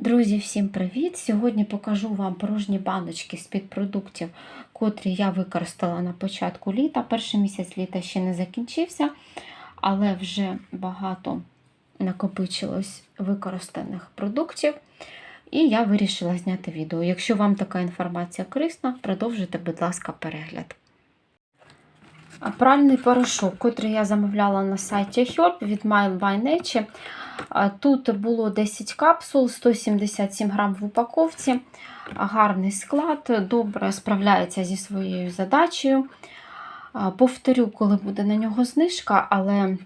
Друзі, всім привіт! Сьогодні покажу вам порожні баночки з-під продуктів, котрі я використала на початку літа. Перший місяць літа ще не закінчився, але вже багато накопичилось використаних продуктів. І я вирішила зняти відео. Якщо вам така інформація корисна, продовжуйте, будь ласка, перегляд. Пральний порошок, котрий я замовляла на сайті Herb від Mile by Nature. Тут було 10 капсул, 177 грам в упаковці, гарний склад, добре справляється зі своєю задачею. Повторю, коли буде на нього знижка, але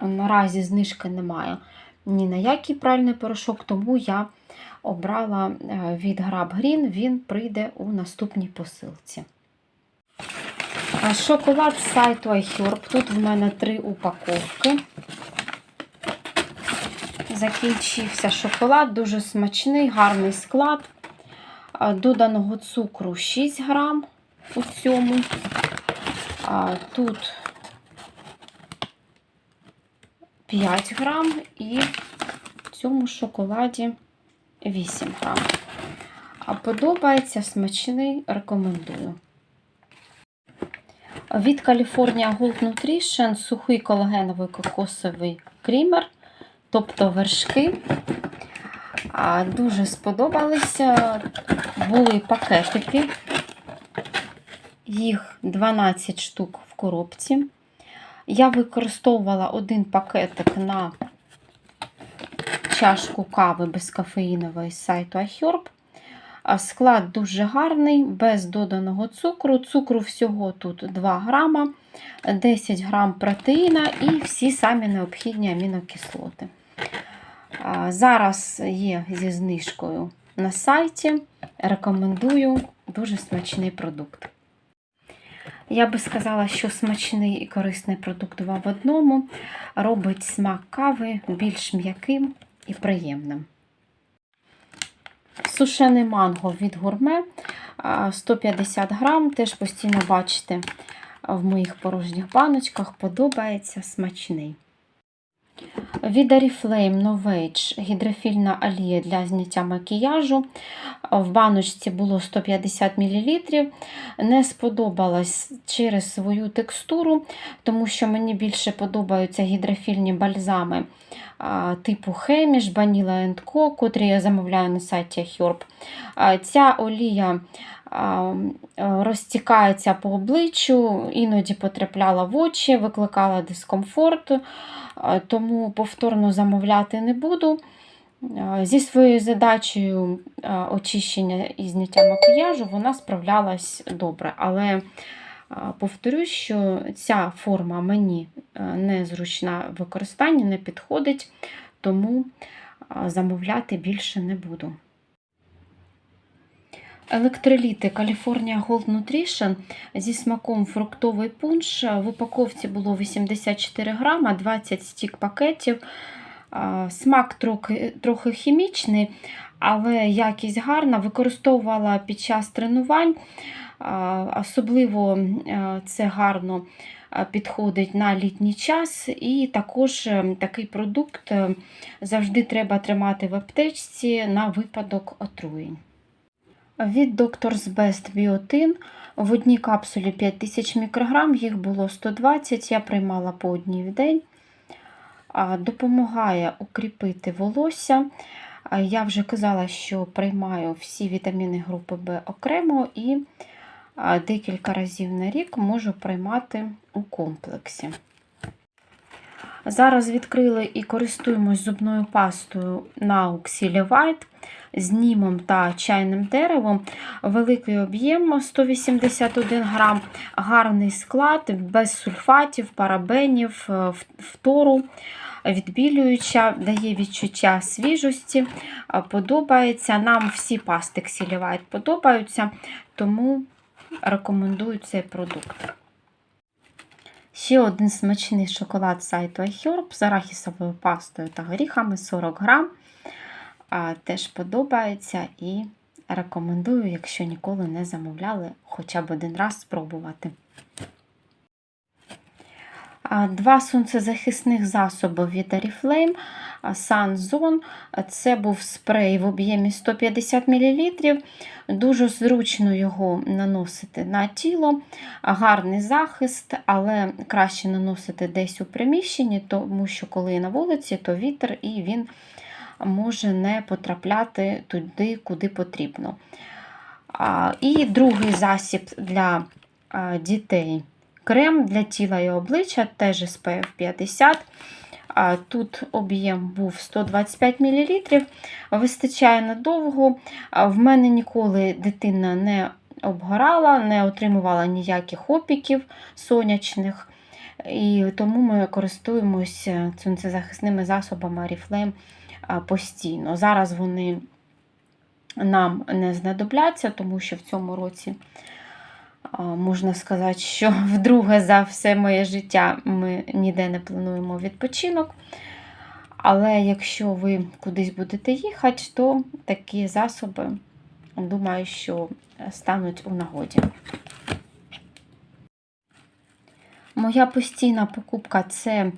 наразі знижки немає ні на який пральний порошок, тому я обрала е, від Grab Green, він прийде у наступній посилці. Шоколад з сайту iHerb. Тут в мене три упаковки. Закінчився шоколад, дуже смачний, гарний склад. Доданого цукру 6 грам у цьому. Тут 5 грам і в цьому шоколаді 8 грам. Подобається смачний, рекомендую. Від California Gold Nutrition сухий колагеновий кокосовий крімер, тобто вершки. Дуже сподобалися. Були пакетики, їх 12 штук в коробці. Я використовувала один пакетик на чашку кави безкофеїнової з сайту iHerb. Склад дуже гарний, без доданого цукру. Цукру всього тут 2 грама, 10 грам протеїна і всі самі необхідні амінокислоти. Зараз є зі знижкою на сайті. Рекомендую дуже смачний продукт. Я би сказала, що смачний і корисний продукт два в одному робить смак кави більш м'яким і приємним. Сушений манго від гурме 150 грам, теж постійно бачите в моїх порожніх баночках, подобається смачний. Від Oriflame Novage гідрофільна олія для зняття макіяжу. В баночці було 150 мл. Не сподобалось через свою текстуру, тому що мені більше подобаються гідрофільні бальзами типу Hemish, Vanilla Co., котрі я замовляю на сайті Herb. Ця олія розтікається по обличчю, іноді потрапляла в очі, викликала дискомфорт, тому повторно замовляти не буду. Зі своєю задачею очищення і зняття макіяжу вона справлялась добре. Але повторюсь, що ця форма мені незручна в використанні, не підходить, тому замовляти більше не буду. Електроліти California Gold Nutrition зі смаком фруктовий пунш. В упаковці було 84 грама, 20 стік пакетів. Смак трохи, трохи хімічний, але якість гарна. Використовувала під час тренувань. Особливо це гарно підходить на літній час, і також такий продукт завжди треба тримати в аптечці на випадок отруєнь. Від Doctor's Best Biotin в одній капсулі 5000 мікрограм, їх було 120, я приймала по одній в день. Допомагає укріпити волосся. Я вже казала, що приймаю всі вітаміни групи В окремо і декілька разів на рік можу приймати у комплексі. Зараз відкрили і користуємось зубною пастою на White з німом та чайним деревом. Великий об'єм 181 грам, гарний склад, без сульфатів, парабенів, фтору. Відбілююча, дає відчуття свіжості, подобається. Нам всі пасти Xily подобаються, тому рекомендую цей продукт. Ще один смачний шоколад сайту iHerb з арахісовою пастою та горіхами 40 грам. Теж подобається і рекомендую, якщо ніколи не замовляли, хоча б один раз спробувати. Два сонцезахисних засоби від Oriflame а, Sun Zone. Це був спрей в об'ємі 150 мл. Дуже зручно його наносити на тіло, гарний захист, але краще наносити десь у приміщенні, тому що коли на вулиці, то вітер і він може не потрапляти туди, куди потрібно. І другий засіб для дітей крем для тіла і обличчя, теж SPF 50. А, Тут об'єм був 125 мл, вистачає надовго. В мене ніколи дитина не обгорала, не отримувала ніяких опіків сонячних. І тому ми користуємося сонцезахисними засобами Oriflame постійно. Зараз вони нам не знадобляться, тому що в цьому році, можна сказати, що вдруге за все моє життя ми ніде не плануємо відпочинок. Але якщо ви кудись будете їхати, то такі засоби, думаю, що стануть у нагоді. Моя постійна покупка це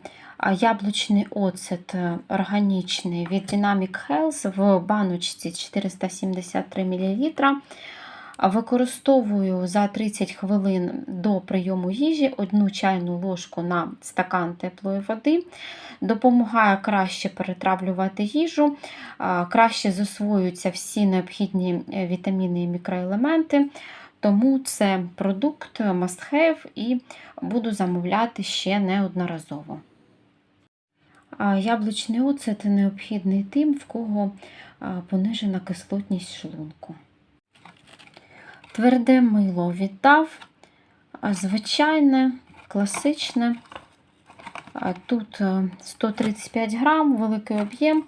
яблучний оцет е, органічний від Dynamic Health в баночці 473 мл. Використовую за 30 хвилин до прийому їжі одну чайну ложку на стакан теплої води. Допомагає краще перетравлювати їжу, краще засвоюються всі необхідні е, вітаміни і мікроелементи. Тому це продукт must have і буду замовляти ще неодноразово. Яблучний оцет необхідний тим, в кого понижена кислотність шлунку. Тверде мило віддав, звичайне, класичне. Тут е, 135 грам, великий об'єм.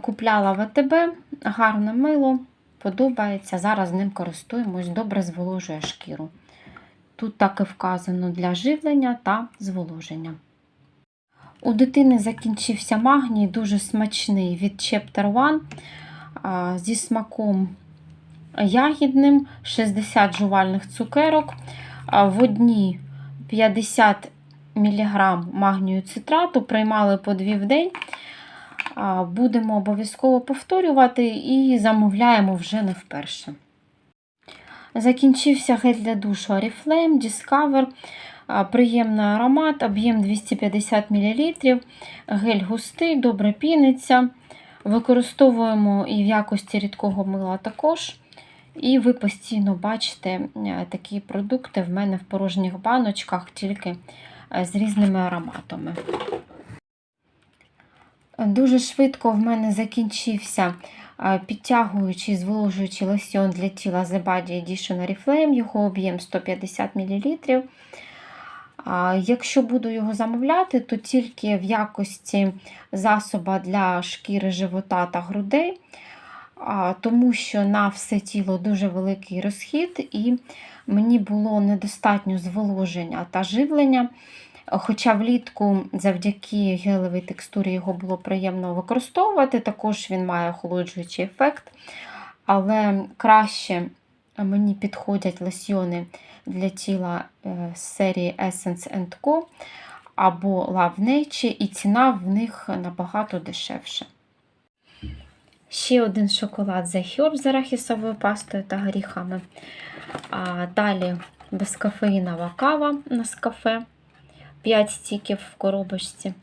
Купляла в АТБ, гарне мило, подобається. Зараз ним користуємось, добре зволожує шкіру. Тут так і вказано для живлення та зволоження. У дитини закінчився магній, дуже смачний від Chapter One зі смаком ягідним, 60 жувальних цукерок. В одній 50 мг магнію цитрату, приймали по 2 в день. Будемо обов'язково повторювати і замовляємо вже не вперше. Закінчився гель для душу Oriflame Discover. Приємний аромат, об'єм 250 мл. Гель густий, добре піниться. Використовуємо і в якості рідкого мила також. І ви постійно бачите е, такі продукти в мене в порожніх баночках, тільки е, з різними ароматами. Дуже швидко в мене закінчився а, підтягуючий, зволожуючий лосьон для тіла The Body Edition Oriflame, його об'єм 150 мл. Якщо буду його замовляти, то тільки в якості засоба для шкіри живота та грудей, тому що на все тіло дуже великий розхід, і мені було недостатньо зволоження та живлення. Хоча влітку завдяки гелевій текстурі його було приємно використовувати, також він має охолоджуючий ефект. Але краще мені підходять лосьйони для тіла е, з серії Essence Co. або Love Nature, і ціна в них набагато дешевша. Ще один шоколад The Herb з арахісовою пастою та горіхами. А далі безкофеїнова кава на кафе. 5 стіків в коробочці.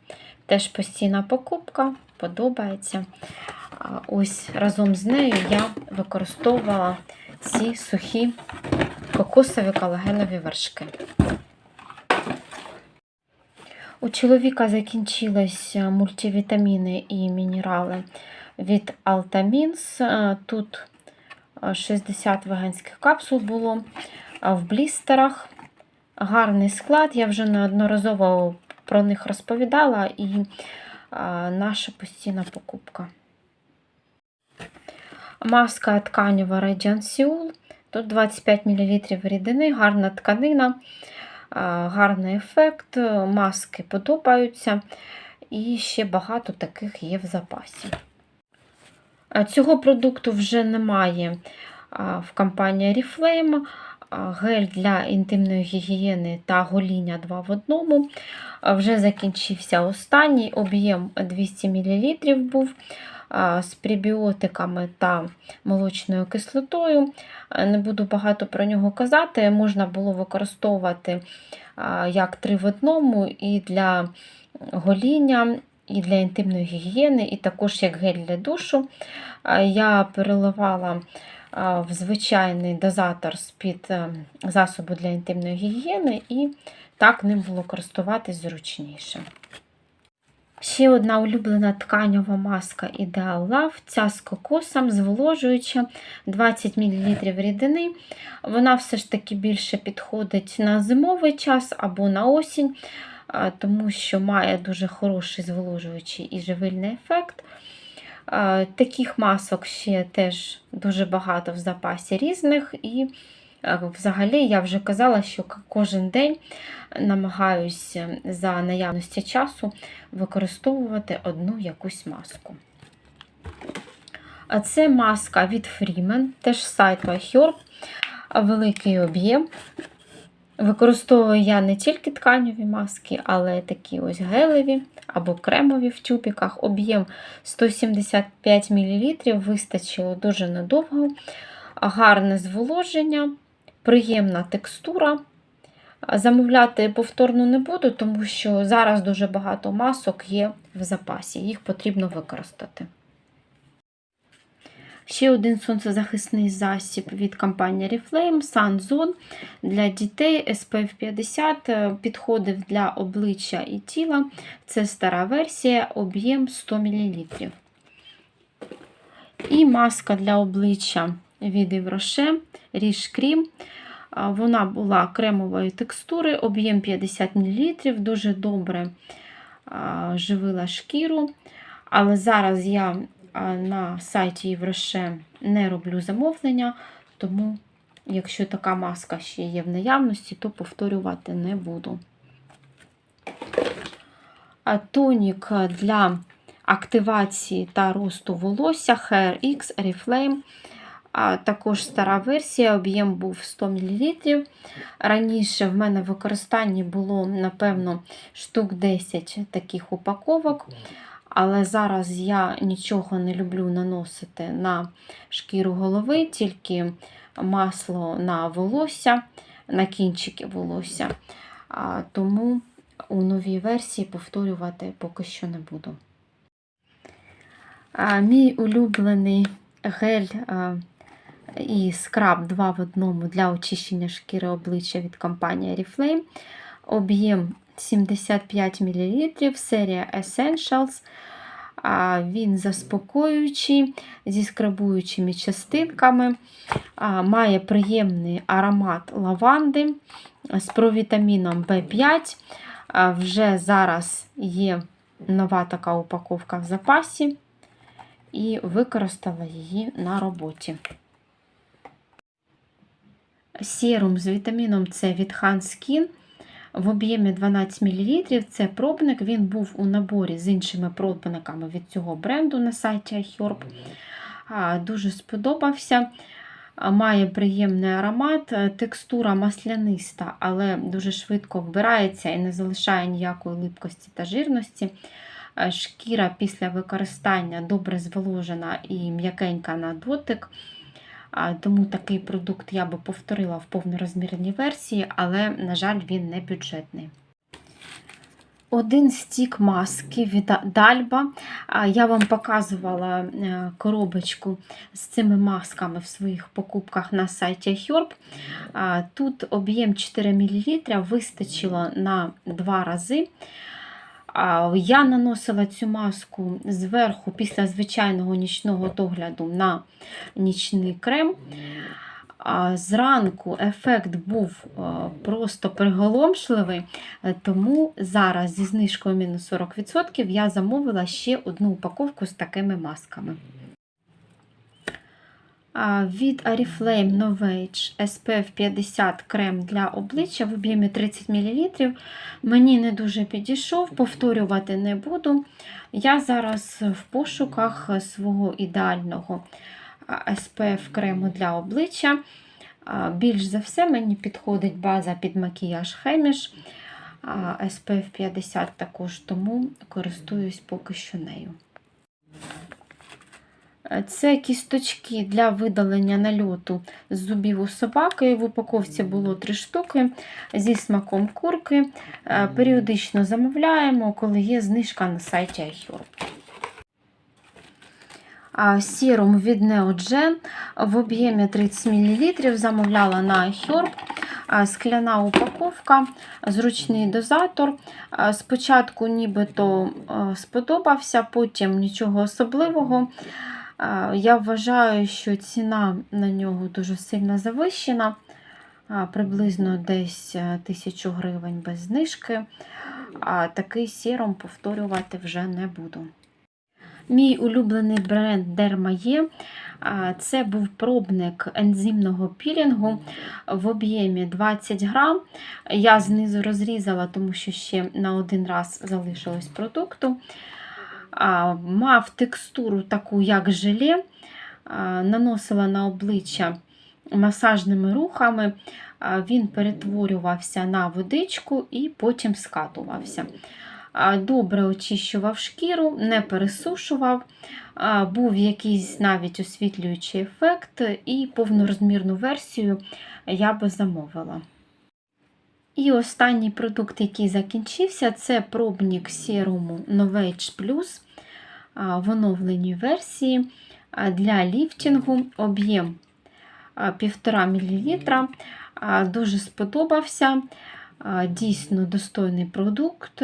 Теж постійна покупка, подобається. Ось разом з нею я використовувала ці сухі кокосові колагенові вершки. У чоловіка закінчились мультивітаміни і мінерали від Altamins. Тут 60 веганських капсул було в блістерах. Гарний склад, я вже неодноразово про них розповідала, і наша постійна покупка. Маска тканева Radiant Seoul. Тут 25 мл рідини, гарна тканина, гарний ефект, маски подобаються. І ще багато таких є в запасі. Цього продукту вже немає в компанії Oriflame, гель для інтимної гігієни та гоління 2 в одному. Вже закінчився останній, об'єм 200 мл був з пребіотиками та молочною кислотою. Не буду багато про нього казати. Можна було використовувати як 3 в одному і для гоління, і для інтимної гігієни, і також як гель для душу. Я переливала в звичайний дозатор з-під е, засобу для інтимної гігієни, і так ним було користуватись зручніше. Ще одна улюблена тканьова маска Ideal Love. Ця з кокосом, зволожуюча 20 мл рідини. Вона все ж таки більше підходить на зимовий час або на осінь, тому що має дуже хороший зволожуючий і живильний ефект. Таких масок ще теж дуже багато в запасі різних. І взагалі я вже казала, що кожен день намагаюся за наявності часу використовувати одну якусь маску. Це маска від Freeman, теж сайт iHerb, великий об'єм. Використовую я не тільки тканеві маски, але такі ось гелеві або кремові в тюбіках. Об'єм 175 мл, вистачило дуже надовго, гарне зволоження, приємна текстура. Замовляти повторно не буду, тому що зараз дуже багато масок є в запасі, їх потрібно використати. Ще один сонцезахисний засіб від компанії Reflame SunZone для дітей SPF 50 е, підходив для обличчя і тіла. Це стара версія, об'єм 100 мл. І маска для обличчя від Івроше Ріж Крім. Вона була кремової текстури, об'єм 50 мл, дуже добре живила шкіру. Але зараз я на сайті Євроше не роблю замовлення, тому якщо така маска ще є в наявності, то повторювати не буду. Тонік для активації та росту волосся Hair X Reflame. Також стара версія, об'єм був 100 мл. Раніше в мене в використанні було, напевно, штук 10 таких упаковок. Але зараз я нічого не люблю наносити на шкіру голови, тільки масло на волосся, на кінчики волосся. Тому у новій версії повторювати поки що не буду. Мій улюблений гель і скраб 2 в одному для очищення шкіри обличчя від компанії Oriflame. Об'єм 75 мл, серія Essentials. Він заспокоюючий, зі скрабуючими частинками, має приємний аромат лаванди з провітаміном В5. Вже зараз є нова така упаковка в запасі, і використала її на роботі. Серум з вітаміном С від Skin в об'ємі 12 мл. Це пробник, він був у наборі з іншими пробниками від цього бренду на сайті iHerb. Дуже сподобався. Має приємний аромат, текстура масляниста, але дуже швидко вбирається і не залишає ніякої липкості та жирності. Шкіра після використання добре зволожена і м'якенька на дотик. Тому такий продукт я би повторила в повнорозмірній версії, але, на жаль, він не бюджетний. Один стік маски від Дальба. Я вам показувала е, коробочку з цими масками в своїх покупках на сайті Herb. Тут об'єм 4 мл вистачило на 2 рази. Я наносила цю маску зверху після звичайного нічного догляду на нічний крем. Зранку ефект був просто приголомшливий, е, тому зараз зі знижкою мінус 40% я замовила ще одну упаковку з такими масками. Від Oriflame Novage SPF 50 крем для обличчя в об'ємі 30 мл. Мені не дуже підійшов, повторювати не буду. Я зараз в пошуках свого ідеального SPF крему для обличчя. Більш за все мені підходить база під макіяж Хеміш SPF 50 також, тому користуюсь поки що нею. Е, Це кісточки для видалення нальоту з зубів у собаки. В упаковці було три штуки зі смаком курки. Е, Періодично замовляємо, коли є знижка на сайті iHerb. Сірум від Neogen в об'ємі 30 мл замовляла на iHerb. Скляна упаковка, зручний дозатор. Спочатку нібито сподобався, потім нічого особливого. Я вважаю, що ціна на нього дуже сильно завищена, приблизно десь е, 1000 гривень без знижки. А такий сіром повторювати вже не буду. Мій улюблений бренд А, Це був пробник ензимного пілінгу в об'ємі 20 грам. Я знизу розрізала, тому що ще на один раз залишилось продукту. Мав текстуру таку, як желе, наносила на обличчя масажними рухами. Він перетворювався на водичку і потім скатувався. Добре очищував шкіру, не пересушував, був якийсь навіть освітлюючий ефект, і повнорозмірну версію я би замовила. І останній продукт, який закінчився, це пробник серуму Novage Plus в оновленій версії для ліфтингу об'єм 1,5 мл. Дуже сподобався. Дійсно достойний продукт,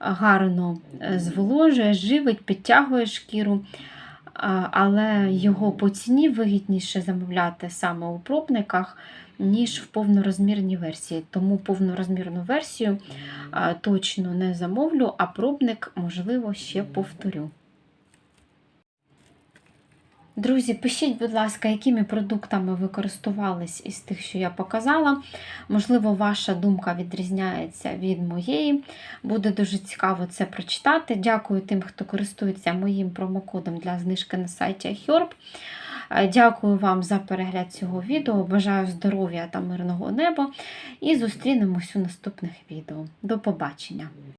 гарно е, зволожує, живить, підтягує шкіру, але його по ціні вигідніше замовляти саме у пробниках, ніж в повнорозмірній версії. Тому повнорозмірну версію точно не замовлю, а пробник, можливо, ще повторю. Друзі, пишіть, будь ласка, якими продуктами ви користувались із тих, що я показала. Можливо, ваша думка відрізняється від моєї. Буде дуже цікаво це прочитати. Дякую тим, хто користується моїм промокодом для знижки на сайті iHerb. Е, Дякую вам за перегляд цього відео. Бажаю здоров'я та мирного неба. І зустрінемось у наступних відео. До побачення!